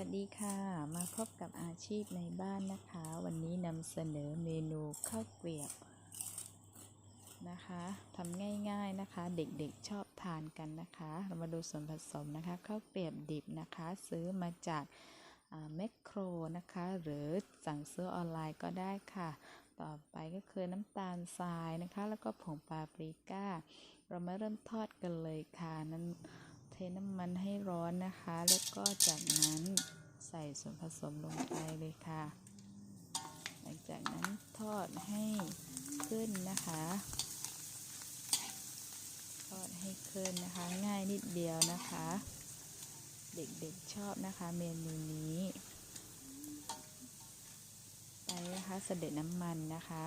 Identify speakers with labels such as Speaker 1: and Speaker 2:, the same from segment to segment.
Speaker 1: วัสดีค่ะ มาพบกับอาชีพในบ้านนะคะ วันนี้นำเสนอเมนูข้าวเกรียบนะคะทำง่ายๆนะคะ เด็กๆชอบทานกันนะคะ เรามาดูส่วนผสมนะคะข้าวเกรียบดิบนะคะ ซื้อมาจากแมคโครนะคะ หรือสั่งซื้อออนไลน์ก็ได้ค่ะ ต่อไปก็คือน้ำตาลทรายนะคะ แล้วก็ผงปาปริก้า เรามาเริ่มทอดกันเลยค่ะนั้น เทน้ำมันให้ร้อนนะคะ แล้วก็จากนั้นใส่ส่วนผสมลงไปเลยค่ะ หลังจากนั้นทอดให้ขึ้นนะคะ ทอดให้ขึ้นนะคะ ง่ายนิดเดียวนะคะ เด็กๆชอบนะคะเมนูนี้ไปนะคะเสด็จน้ำมันนะคะ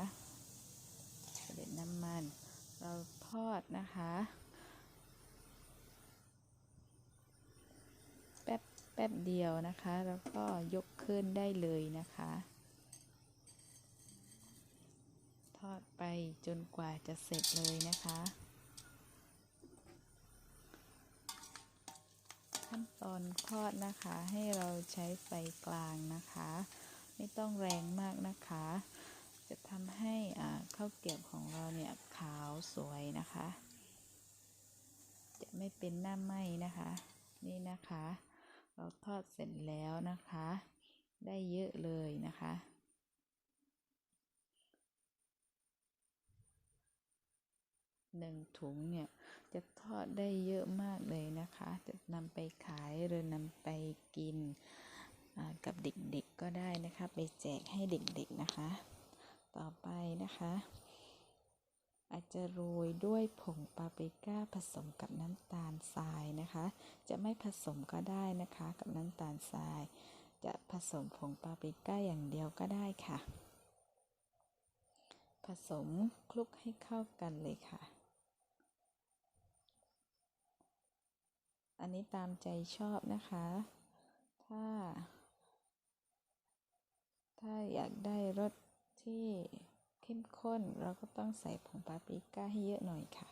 Speaker 1: เสด็จน้ำมัน เราทอดนะคะ แป๊บ แป๊บเดียวนะคะ แล้วก็ยกขึ้นได้เลยนะคะ ทอดไปจนกว่าจะเสร็จเลยนะคะ ขั้นตอนทอดนะคะให้เราใช้ไฟกลางนะคะ ไม่ต้องแรงมากนะคะ จะทำให้ข้าวเกรียบของเราเนี่ยขาวสวยนะคะ จะไม่เป็นหน้าไหม้นะคะ นี่นะคะ เราทอดเสร็จแล้วนะคะ ได้เยอะเลยนะคะ หนึ่งถุงเนี่ยจะทอดได้เยอะมากเลยนะคะ จะนำไปขายหรือนำไปกินกับเด็กๆก็ได้นะคะ ไปแจกให้เด็กๆนะคะ ต่อไปนะคะ อาจจะโรยด้วยผงปาปริก้าผสมกับน้ำตาลทรายนะคะ จะไม่ผสมก็ได้นะคะกับน้ำตาลทราย จะผสมผงปาปริก้าอย่างเดียวก็ได้ค่ะ ผสมคลุกให้เข้ากันเลยค่ะ อันนี้ตามใจชอบนะคะ ถ้า ถ้าอยากได้รสที่ เข้มข้น เราก็ต้องใส่ผงปาปริก้าให้เยอะหน่อยค่ะ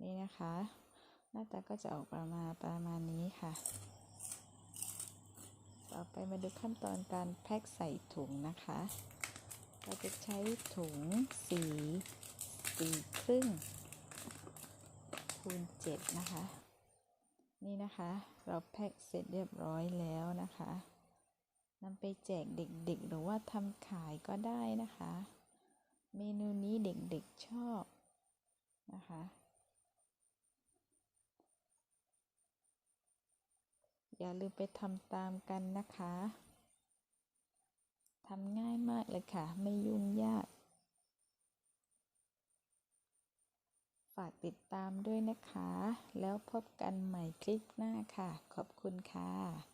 Speaker 1: นี่นะคะ หน้าตาก็จะออกประมาณประมาณนี้ค่ะ ต่อไปมาดูขั้นตอนการแพ็คใส่ถุงนะคะ เราจะใช้ถุงสีสีครึ่งคูณเจ็ดนะคะ นี่นะคะ เราแพ็คเสร็จเรียบร้อยแล้วนะคะ นำไปแจกเด็กๆ หรือว่าทำขายก็ได้นะคะ เมนูนี้เด็กๆชอบนะคะ อย่าลืมไปทำตามกันนะคะทำง่ายมากเลยค่ะ ไม่ยุ่งยาก ฝากติดตามด้วยนะคะ แล้วพบกันใหม่คลิปหน้าค่ะ ขอบคุณค่ะ